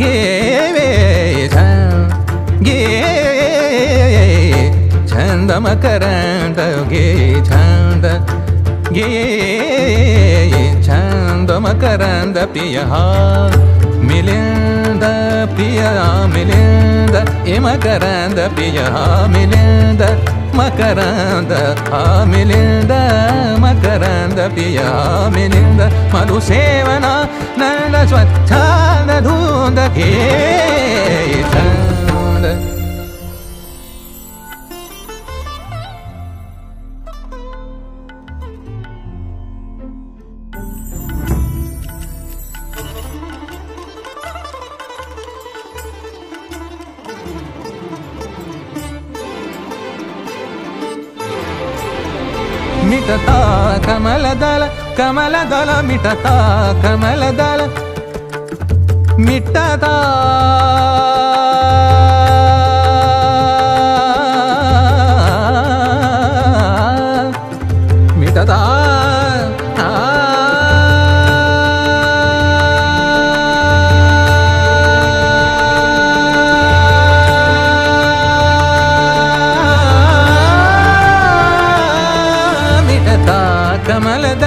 गे गे छंद मकरंद गे छंद गे छंद मकरंद प्रिय मिलिंद प्रिय मिलिंद ए मकरंद प्रिय मिलिंद मकरंद हा मिलिंद मकरंद प्रिय मिलिंद मधुसेवना नंद स्वच्छ sound hey sound మిటతా కమలదల కమలదల మిటతా దళ വിട്ടതാ വിട്ടതാ ಕಮಲದ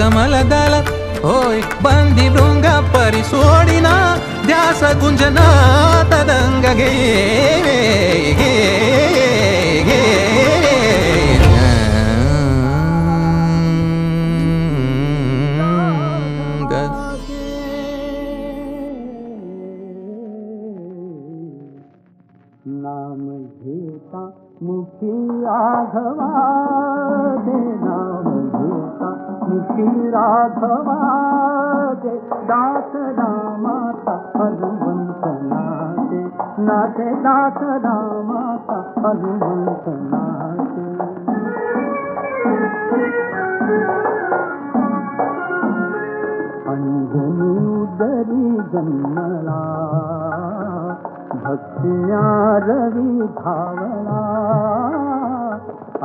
ಕಮಲದಲ ಓಯ್ ಬಂದಿ ಭೃಂಗ ಪರಿಸೋಡಿನ ಧ್ಯಾಸ ಗುಂಜನ ತದಂಗಗೆ नाम घेता मुखिया घवा दे नाम घेता भे दास रामा त फलू गा न ते दास रामा तपल गु कंदा पंज दरी गा भरी भावला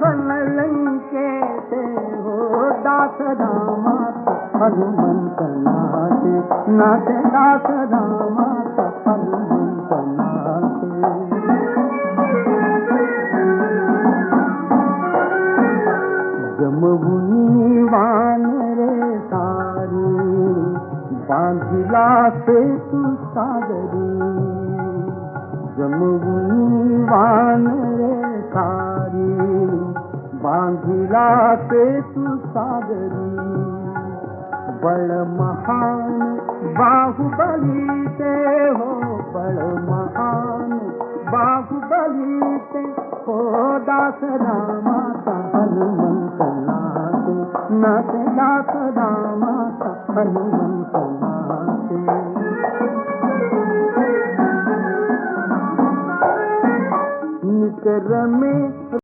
होा हनुम न जमुनी मान रे साड़ी बांतरी जमुनी वान बांधिला तू सागरी बड़ महान बाहुबली ते हो बड़ महान बाहुबली ते हो दास रामा सहन मन कलाते नाते दास रामा सहन मन कलाते निकर में